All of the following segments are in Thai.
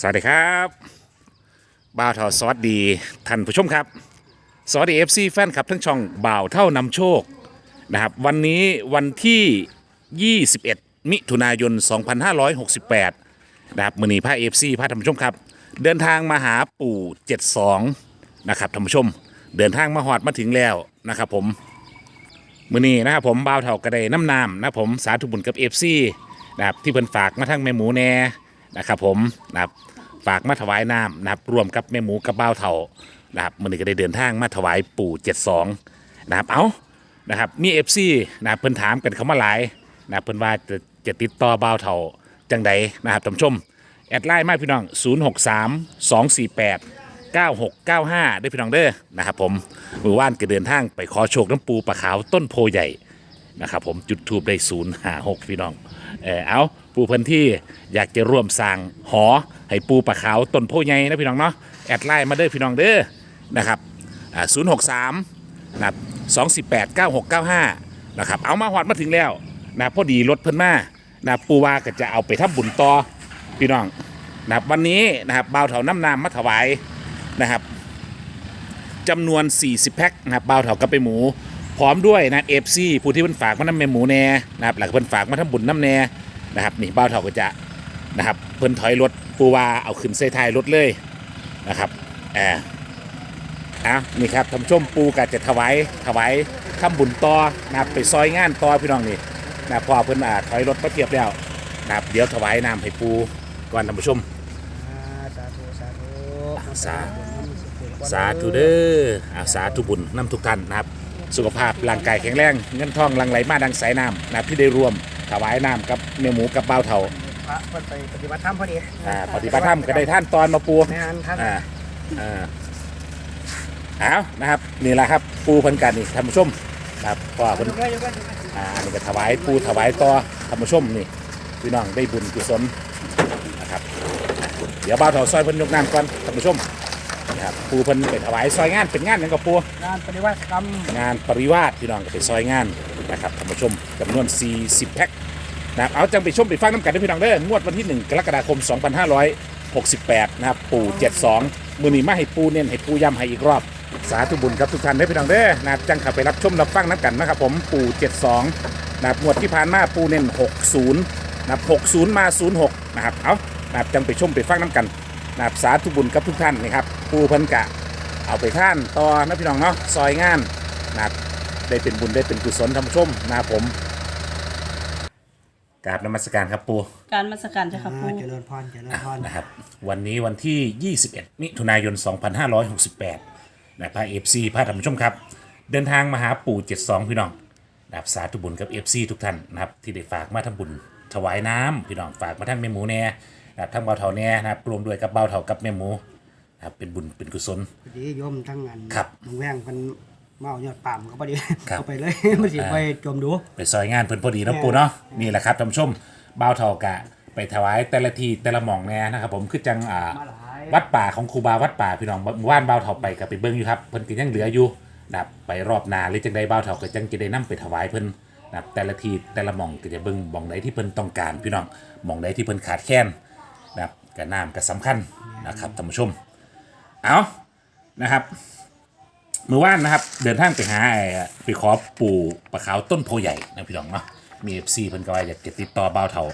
สวัสดีครับบ่าวเท่าสวัสดีท่านผู้ชมครับ สวัสดี FC แฟนคลับทั้งช่องบ่าวเท่านำโชคนะครับวันนี้วันที่ 21 มิถุนายน 2568นะครับมือนีพาเอฟซีพาท่านผู้ชมครับ เดินทางมาหาปู่ 72 นะครับท่านผู้ชม เดินทางมาหอดมาถึงแล้วนะครับผมมือนี้นะครับผมบ่าวเท่ากระไดน้ำนามนะผมสาธุบุญกับเอฟซีนะครับที่เพิ่นฝากมาทั้งแม่หมูแน่ นะครับผมนะครับฝากมาถวายน้ำนะครับรวมกับแม่หมูกับบ่าวเท่านะครับมือนี้ก็ได้เดินทางมาถวายปู่ 72 นะครับเอานะครับมีเอฟซีนะครับเพิ่นถามกันเขามาหลายนะครับเพิ่นว่าจะจะติดต่อบ่าวเท่าจังใดนะครับท่านผู้ชม แอดไลน์มาพี่น้อง 063 248 9695 ได้พี่น้องเด้อนะครับผมมือว่านก็เดินทางไปขอโชคน้ำปูปลาขาวต้นโพใหญ่นะครับผมจุดทูบได้ศูนย์หาหกพี่น้องเออเอา ปูเพื้นที่อยากจะร่วมสร้างหอ ให้ปูปลาขาวต้นโพใหญ่นะพี่น้องเนาะแอดไลน์มาเด้อพี่น้องเด้อนะครับศูนย์หกสามนะครับสองสิบแปดเก้าหกเก้าห้านะครับเอามาหอดมาถึงแล้วนะพอดีรถเพิ่นมานะปูว่าก็จะเอาไปทำบุญต่อพี่น้องนะครับวันนี้นะครับบ่าวเถาน้ำนามมาถวายนะครับจำนวน 40 แพ็คนะครับเบาวเถากับไปหมู พร้อมด้วยนะเอฟซีผู้ที่เพิ่นฝากมาน้ำแม่หมูแน่นะครับหลักเพิ่นฝากมาทำบุญน้ำแน่ นะครับนี่เบาวเถาก็จะนะครับเพิ่นถอยรถปูวาเอาขึ้นเส้ท้ายรถเลยนะครับแอบอะนี่ครับทำชมปูกะจะถวายถวายทำบุญต่อนะครับไปซอยงานต่อพี่น้องนี่นะพอเพิ่นอ่าถอยรถมาเทียบแล้วนะครับเดี๋ยวถวายน้ำให้ปูก่อนท่านผู้ชม สาธุสาธุสา สาธุเด้ออาสาธุบุญนำทุกท่านนะครับ สุขภาพร่างกายแข็งแรง เงินทองหลังไหลมาดังสายน้ำนะครับที่ได้ร่วม ถวายน้ำกับเนื้อหมูกับเบ้าวเถาพระเพิ่นไปปฏิบัติธรรมพอดีอ่าปฏิบัติธรรมก็ได้ท่านตอนมาปูงานท่านอ่าอ่าเอานะครับนี่แหละครับปูเพันกันนี่ท่านผู้ชมครับก็เพิ่น ยกเลยยกเลยอ่านี่ก็ถวายปูถวายต่อท่านผู้ชมนี่พี่น้องได้บุญกุศลนะครับอะเดี๋ยวเบ้าวเถาซอยเพิ่นยกน้ำก่อนท่านผู้ชมนะครับปูเพิ่นไปถวายซอยงานเป็นงานหยังกับปูงานปฏิบัติธรรมงานปริวาสพี่น้องก็ไปซอยงาน นะครับท่านผู้ชมจำนวน 40 แพ็คนะครับเอาจังไปชมไปฟังน้ำกันด้วยพี่น้องเด้องวดวันที่ 1 กรกฎาคม 2568 นะครับ ปู่ 72 มือนี้มาให้ปูเน้นให้ปูย้ำให้อีกรอบ สาธุบุญครับทุกท่านเด้อพี่น้องเด้อนะครับจังขับไปรับชมรับฟังน้ำกันนะครับผมปู่ 72 นะครับงวดที่ผ่านมาปูเน้น 60 นะครับ 60 มา 06 นะครับ เอานะครับจังไปชมไปฟังน้ำกันนะครับสาธุบุญกับทุกท่านนะครับปูเพิ่นกะ เอาไปท่านต่อนะพี่น้องเนาะซอยงานนะครับ ได้เป็นบุญได้เป็นกุศลท่านผู้ชมนะครับผมกราบนมัสการครับปูการมาสการเจ้าค่ะอ่าปูเจริญพรเจริญพรนะครับ วันนี้วันที่ 21 มิถุนายน 2568นะพระเอฟซีพระท่านผู้ชมครับ เดินทางมาหาปู่72 พี่น้องนะครับสาธุบุญกับเอฟซีทุกท่านนะครับที่ได้ฝากมาทำบุญถวายน้ำพี่น้องฝากมาทั้งแม่หมูแน่นะครับทั้งเบาเถาแน่นะครับรวมด้วยกับเบาเถากับแม่หมูนะครับเป็นบุญเป็นกุศล พอดีโยมทั้งงานครับมึงแว่งมัน เมายอดป่ามก็พอดีครับ เอาไปเลย มันสิไปจมดูไปซอยงานเพิ่นพอดีเนาะปูเนาะนี่แหละครับท่านผู้ชมบ่าวเทากะ ไปถวายแต่ละทีแต่ละหม่องแน่นะครับผมคือจังอ่า มาหลายวัดป่าของครูบาวัดป่าพี่น้องว่านบ่าวเทาไปกับไปเบิ่งอยู่ครับเพิ่นก็ยังเหลืออยู่นะครับไปรอบหนาหรือจังใดบ่าวเทาก็จังจะได้นํไปถวายเพิ่นนะครับแต่ละทีแต่ละหม่องก็จะเบิ่งหม่องใดที่เพิ่นต้องการ พี่น้องหม่องใดที่เพิ่นขาดแคลนนะครับก็น้ำก็สำคัญนะครับท่านผู้ชมเอานะครับ เมื่อวานนะครับ เดินทางไปหาไอ้ไปขอปู่ปลาขาวต้นโพใหญ่นะพี่น้องเนาะมีเอฟซีเพิ่นก็ว่าอยากจะติดต่อบ่าวเท่า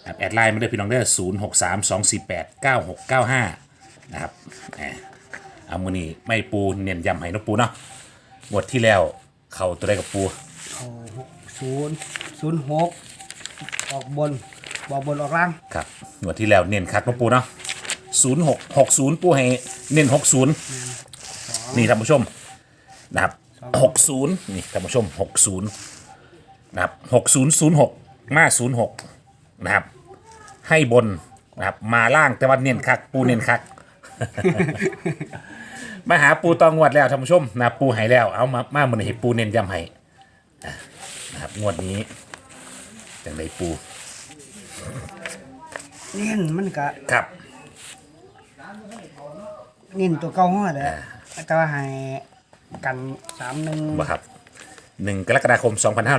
นะครับแอดไลน์มาได้พี่น้องได้ศูนย์หกสามสองสี่แปดเก้าหกเก้าห้านะครับแหมเอามือนี้ไม่ปูเน้นย้ำให้เนาะปูเนาะงวดที่แล้วเข้าตัวได้กับปูเอาหกศูนย์ศูนย์หกออกบนบอกบนออกล่างครับงวดที่แล้วเน้นคักเนาะปูเนาะศูนย์หกหกศูนย์ปูให้เน้นหกศูนย์นี่ท่านผู้ชม นะครับหกศูนย์นี่ท่านผู้ชมหกศูนย์นะครับหกศูนย์ศูนย์หกมาศูนย์หกนะครับ ให้บนนะครับ มาล่างแต่ว่าเน้นคัก ปูเน้นคัก มาหาปูตองงวดแล้วท่านผู้ชมนะครับปูใหายแล้วเอามามามันให้ปูเน้นย้ำให้อะนะครับงวดนี้จังไดปูนี่มันก็ครับนี่ตัวเก่าหัวเลยแต่ว่าให้ กันสามหนึ่งบ่ครับหนึ่งกรกฎาคม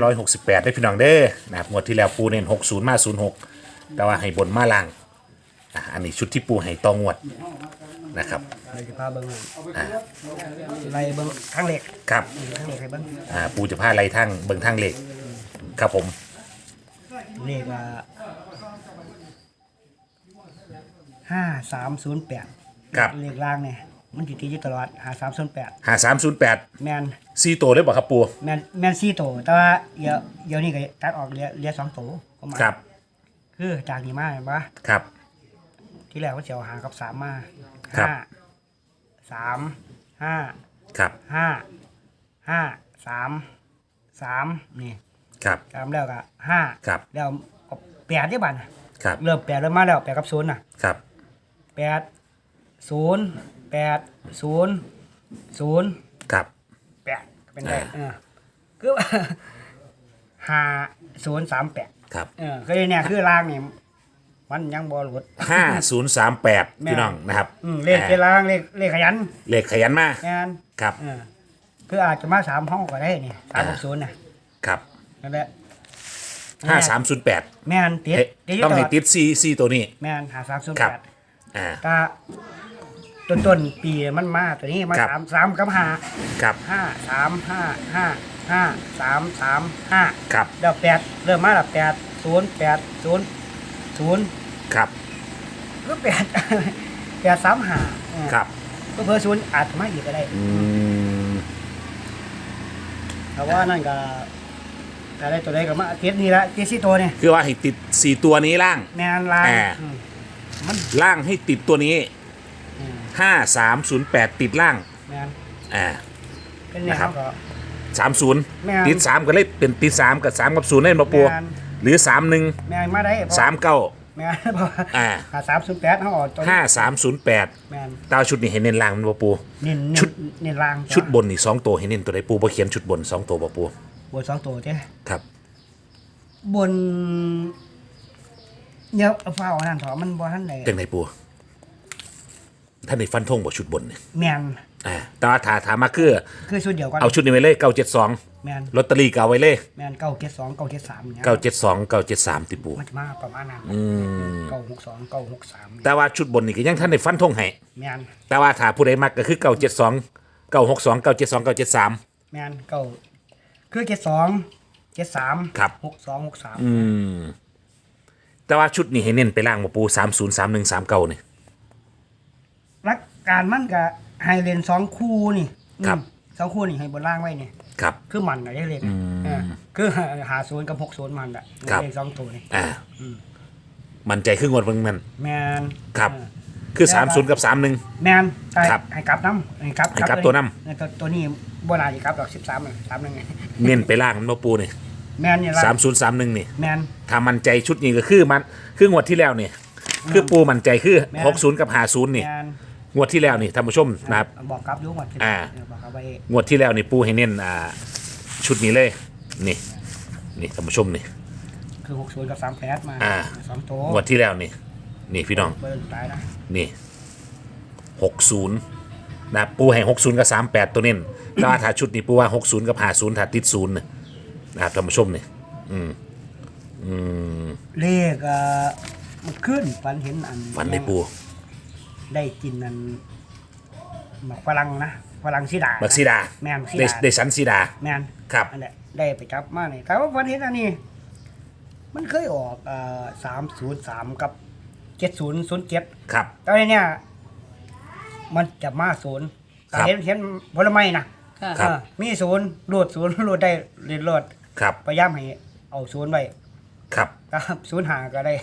2568 ได้พี่น้องเด้อนะครับงวดที่แล้วปูเน้น60 มา 06 แต่ว่าให้บนมาล่างอะอันนี้ชุดที่ปูให้ตองวดนะครับเราจะพาเบิ้งอ่าไล่เบิ้งข้างเหล็กครับข้างเหล็กให้เบิ้งอ่าปูจะพาอะไรทั้งเบิ่งทั้งเลขครับผมเลขอะห้าสามศูนย์แปดครับ เลขล่างเนี่ย มันติดอยู่ตลอดหาสามศูนย์แปดหาสามศูนย์แปดแมนสี่ตัวเลยบ่ครับปูแมนแมนสี่โตวแต่ว่าเดี๋ยวเดี๋ยวนี้ก็ตัดออกเหลือเหลือสองโตวก็มาครับ คือจากนี้มาเห็นปะครับ ที่แรกว่าจะเอาหากับสามมาครับ ห้าสามห้าครับห้าห้าสามสามนี่ครับสามแล้วก็ห้าครับแล้วก็แปดได้บัดน่ะครับเริ่มแปดเริ่มมาแล้วแปดกับศูนย์น่ะครับแปดศูนย์ แปดศูนย์ศูนย์ครับแปดก็เป็นได้เออคือว่าห้าศูนย์สามแปดครับเออคือเนี่ยคือล่างนี่มันยังบอลดห้าศูนย์สามแปดแม่พี่น้องนะครับอืมเลขเป็นล่างเลขเลขขยันเลขขยันมางานครับเออคืออาจจะมาสามห้องก็ได้นี่สามกับศูนย์น่ะครับนั่นแหละห้าสามศูนย์แปดแม่นติดติดอยู่ต้องตลให้อดติดซีซีตัวนี้ แม่นหาสามศูนย์ครับแปดอ่าก็ ต้นต้นๆปีมันมาตัวนี้มาครับ สามสามกับห้าครับห้าสามห้าห้าห้าสามสามห้าครับแล้วแปดเริ่มมาแล้วแปดศูนย์แปดศูนย์ศูนย์ครับก็แปด แปดสามห้าเออครับก็เพิ่มศูนย์อาจจะมาอีกก็ได้ อืมแต่ว่านั่นก็ก็ได้ตัวใดก็มาเทียบนี่ละเทียบสี่ตัวเนี่ยคือว่าให้ติดสี่ตัวนี้ล่าง แม่นลายอ่า อืมมันล่างให้ติดตัวนี้อืม ห้าสามศูนย์แปดติดล่างแม่นอ่า เป็นเนี่ยนะครับก็ สามศูนย์แม่น ติดสามก็เลยเป็นติดสามกับสามกับศูนย์เล่นมาปัวแม่นหรือสามหนึ่งแม่นมาได้เพระสามเก้า แม่นเพราะว่าอ่า หาสามศูนย์แปดเขาออกตัวนี้ห้าสามศูนย์แปดแม่นตาชุดนี้เห็นเน้นล่างมันมาปู เน้นชุด เน้นล่างชุดบนนี่สองตัวเห็นเน้นตัวใดปูบ่เขียนชุดบนสองตัวบ่ปูบนสองตัวเจ้ครับ บนเนี่ยเอาฟ้าเอานั่นเถอะมันบ่ทันได้จังไหนปู ท่านในฟันธงบ่ชุดบนเนี่ยแม่นอ่าแต่ว่าถาถามมาคือ คือชุดเดียวกันเอาชุดนี้ไว้เลยเก้าเจ็ดสองแม่นลอตเตอรี่ก็เอาไว้เลยแม่นเก้าเจ็ดสองเก้าเจ็ดสามเนี่ยเก้าเจ็ดสองเก้าเจ็ดสามติปูมันจะมาประมาณนั้นอืมเก้าหกสองเก้าหกสามแต่ว่าชุดบนนี่ก็ยังท่านในฟันธงให้แม่นแต่ว่าถ้าผู้ใดมักก็คือเก้าเจ็ดสองเก้าหกสองเก้าเจ็ดสองเก้าเจ็ดสามแม่นเก้าคือเจ็ดสองเจ็ดสามครับหกสองหกสามอืมแต่ว่าชุดนี้ให้เน้นไปล่างมาปูสามศูนย์สามหนึ่งสามเก้านี่ รักการมันกับไฮเลนสองคู่นี่อืมครับ สองคู่นี่ให้บนล่างไว้นี่ครับ คือมันอะไรเลขอืมเออคือหาศูนย์กับหกศูนย์มันอะครับ เลขสองตัวนี่อ่ามันใจขึ้นงวดเบิ่งมัน แมนครับ เออ คือแล้วสามก็ศูนย์กับสามหนึ่ง แมนให้ครับให้กลับน้ำให้กลับให้กลับเลยตัวนำเออตัวตัวนี้บนาจะกลับดอกสิบสามเลยสามหนึ่งเน้นไปล่างมันมาปูนี่แมนนี่ละสามศูนย์สามหนึ่งนี่ แมน ถ้ามันใจชุดนี้ก็คือมัน คืองวดที่แล้วนี่ คือปูมันใจคือแม่น หกศูนย์กับหาศูนย์นี่ แมน งวดที่แล้วนี่ท่านผู้ชมนะครับ บอกกลับอยุ่งหมดอ่าเบอกกลับไปงวดที่แล้วนี่ปูให้เน้นอ่าชุดนี้เลยนี่นี่ท่านผู้ชมนี่ คือหกศูนย์กับสามแปดมาอ่า สองตัวงวดที่แล้วนี่ นี่พี่น้องเบิ้ลตายนะนี่หกศูนย์นะปูให้หกศูนย์กับสามแปดตัวเน้นแต่ว่าถ้าชุดนี้ปูว่าหกศูนย์กับหาศูนย์ถ้าติดศูนย์น่ะนะครับท่านผู้ชมนี่อืมอืมเลขเอ่อมันขึ้นฝันเห็นอันฝันในปู ได้กินอันหมักฝรั่งนะฝรั่งสีดาบักซีดาแม่นสีได้ดาได้สันซีดา แมนครับนั่นแหละได้ไปจับมาเนี่ยแต่ว่าวันนี้อันนี้ มันเคยออกสามศูนย์สามกับเจ็ดศูนย์ศูนย์เจ็ด ครับ ตอนนี้เนี่ยมันจะมาศูนย์ครับ เห็นเห็นผลไม้นะค่ะ ครับ เออมีศูนย์รูดศูนย์ รูดได้เรียนรดครับ พยายามให้เอาศูนย์ไว้ครับ ครับศูนย์หาก็ได้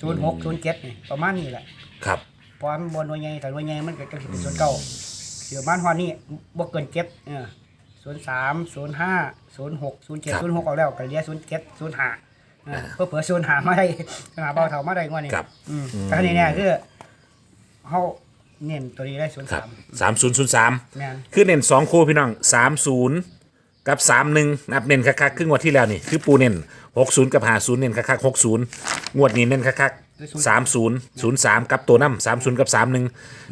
ศูนย์หกศูนย์เจ็ดนี่ประมาณนี้แหละ ครับเพราะมันบนหน่วยใหญ่แต่หน่วยใหญ่มันก็จะเป็นศูนย์เก้าเดี๋ยวบ้านฮอดนี่บ่เกินเจ็ดเออศูนย์สามศูนย์ห้าศูนย์หกศูนย์เจ็ดครับศูนย์หกเอาแล้วก็เหลียศูนย์เจ็ดศูนย์ห้าเพื่อเผื่อศูนย์หามาได้หาเบาเท่ามาได้งวดนี้ครับ อืมแต่ทีนี้เนี่ยคือเขาเน้นตัวนี้ได้ศูนย์ครับสามสามศูนย์ศูนย์สามแม่นคือเน้นสองคู่พี่น้องสามศูนย์กับสามหนึ่งนับเน้นคักๆครึ่งวันที่แล้วนี่คือปูเน้นหกศูนย์กับหาศูนย์เน้นคักๆหกศูนย์งวดนี้เน้นคักๆ สามศูนย์ศูนย์สามกับตัวน้ำสามศูนย์กับสามหนึ่ง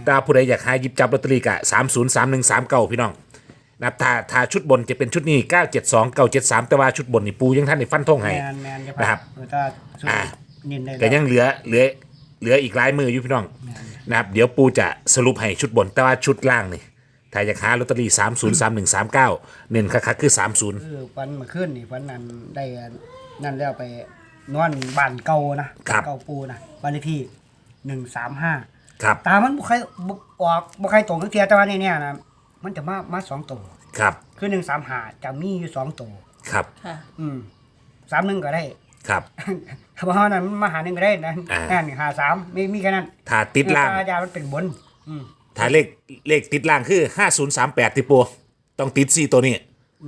ถ้าผู้ใดอยากหาหยิบจับลอตเตอรี่กะสามศูนย์สามหนึ่งสามเก้าพี่น้องนะครับถ้าถ้าชุดบนจะเป็นชุดนี้เก้าเจ็ดสองเก้าเจ็ดสามแต่ว่าชุดบนนี่ปูยังท่านในฟันทงให้ แม่นแม่นจะนะครับ เออถ้าศูนอ่าย์เน้นได้ก็แล้วยังเหลือเหลือเหลืออีกหลายมืออยู่พี่น้องนะครับเดี๋ยวปูจะสรุปให้ชุดบนแต่ว่าชุดล่างนี่ถ้าอยากหาลอตเตอรี่สามศูนย์สามหนึ่งสามเก้าเน้นคักๆคือสามศูนย์ คือวันเมาขึ้นนี่วันนั้นได้นั่นแล้วไป นอนบ้านเก่านะบ้านเก่าปูนะบ้านเลขที่หนึ่งสามห้าครับตามันบุใครบุออกบุใครตรงทั้งเทียแต่ว่าเนี่ยเนี่ยนะมันจะมามาสองตัวครับคือหนึ่งสามหาจะมีอยู่สองตัวครับค่ะ อืมสามหนึ่งก็ได้ ครับถ้าเพราะนั้นมันมาหาหนึ่งก็ได้นะอ่าแค่นี้หาสามมีมีแค่นั้นถ้าติดล่าง ยามันเป็นบน อืมถ้าเลขเลขติดล่างคือห้าศูนย์สามแปดที่ปูต้องติดสี่ตัวนี้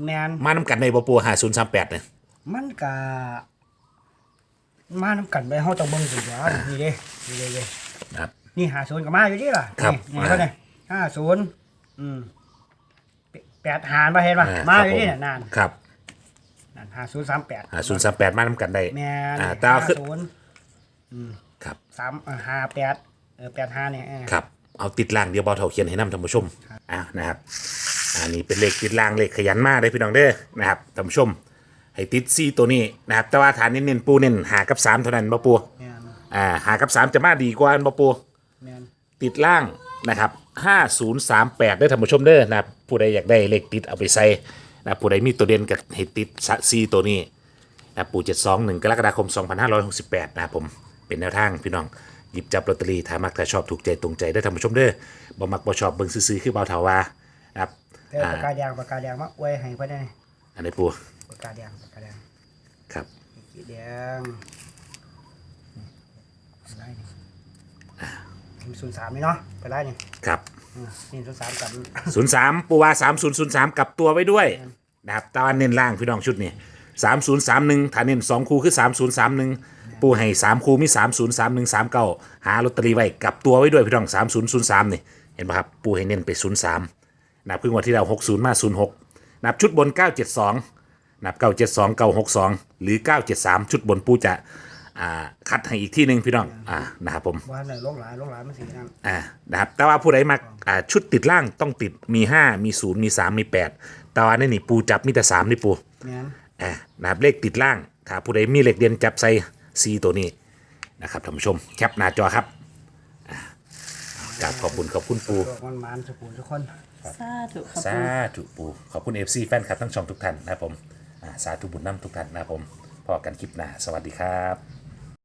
แมน มาน้ำกันในบ่ปูห้าศูนย์สามแปดเนี่ยมันกะ มาน้ำกันไปเฮาต้องเบิ่งสิว่านี่เด้นี่เด้เด้ครับ นี่หาศูนย์ก็มาอยู่ดิล่ะครับนี่นี่เท่าไหร่ห้าศูนย์อืมแปแปดหารมาเห็นป่ะอ่มาครับอยู่ดิผน่ะนานครับนั่นห้าศูนย์สามแปดห้าศูนย์สามแปดมาน้ำกันได้แม่นอ่าแต่เอาขึ้นศูนย์ครับ สามอ่าห้าแปดเออแปดห้าเนี่ยเออ ครับ เอาติดล่างเดี๋ยวเบาเท่าเขียนให้นำท่านผู้ชมอ่านะครับ อันนี้เป็นเลขติดล่างเลขขยันมากเลยพี่น้องเด้อนะครับท่านผู้ชม ให้ติดซี่ตัวนี้นะครับแต่ว่าฐานเน้นๆปูเน้นหากับสามเท่านั้นบ่ปูแม่นอ่าหากับสามจะมาดีกว่าอันบ่ปู แม่นติดล่างนะครับ5038ได้อท่านผู้ชมเด้อนะครับผู้ใดอยากได้เลขติดเอาไปใส่นะผู้ใดมีตัวเด่นกับให้ติดซีตัวนี้นะปู่72 1 กรกฎาคม 2568นะครับผมเป็นแนวทางพี่น้อง หยิบจับลอตเตอรี่ถ้ามักถ้าชอบถูกใจตรงใจได้อท่านผู้ชมเด้อบ่มักบ่ชอบเบิ่งซื้อๆคือเบาเถาว่านะครับแต่ปากกาแดงปากกาแดงมาอวยให้เพิ่นได้อันนี้ปู่ ปากกาแดงปากกาแดงครับสีแดงนี่ไล่นี่มีศูนย์สามนี่เนาะไปไล่นี่ครับอืมนี่ศูนย์สามกับ03ปูว่า3003กลับตัวไว้ด้วยนะครับแตว่าเน้นล่างพี่น้องชุดนี้3031ถ้าเน้น2คู่คือ3031ปูให้3คู่มี3031 39หาลอตเตอรี่ไว้กลับตัวไว้ด้วยพี่น้อง3003นี่เห็นป่ะครับปูให้เน้นไป03นับเพิ่งวันที่เรา60มา06นับชุดบน972 นับ972 962หรือ973ชุดบนปูจะอ่าคัดให้อีกที่หนึ่งพี่น้องอ่านะครับผมว่าไหนลงหลายลงหลายมันสีนั่นอ่านะครับแต่ว่าผู้ใดมาอ่าชุดติดล่างต้องติดมี5มี0มี3มี8แต่ว่าในนี่ปูจับมีแต่3นี่ปูงั้นอ่านะครับเลขติดล่างถ้าผู้ใดมีเลขเด่นจับใส่ C ตัวนี้นะครับท่านผู้ชมแคปหน้าจอครับอ่ากราบขอบคุณขอบคุณปูตัวมันมันสุขุมทุกคน สาธุค่ะสาธุปูขอบคุณ FC แฟนคลับทั้งช่องทุกท่านนะครับผมอ่า สาธุบุญน้ำทุกท่านนะครับผมพอกันคลิปหน้าสวัสดีครับ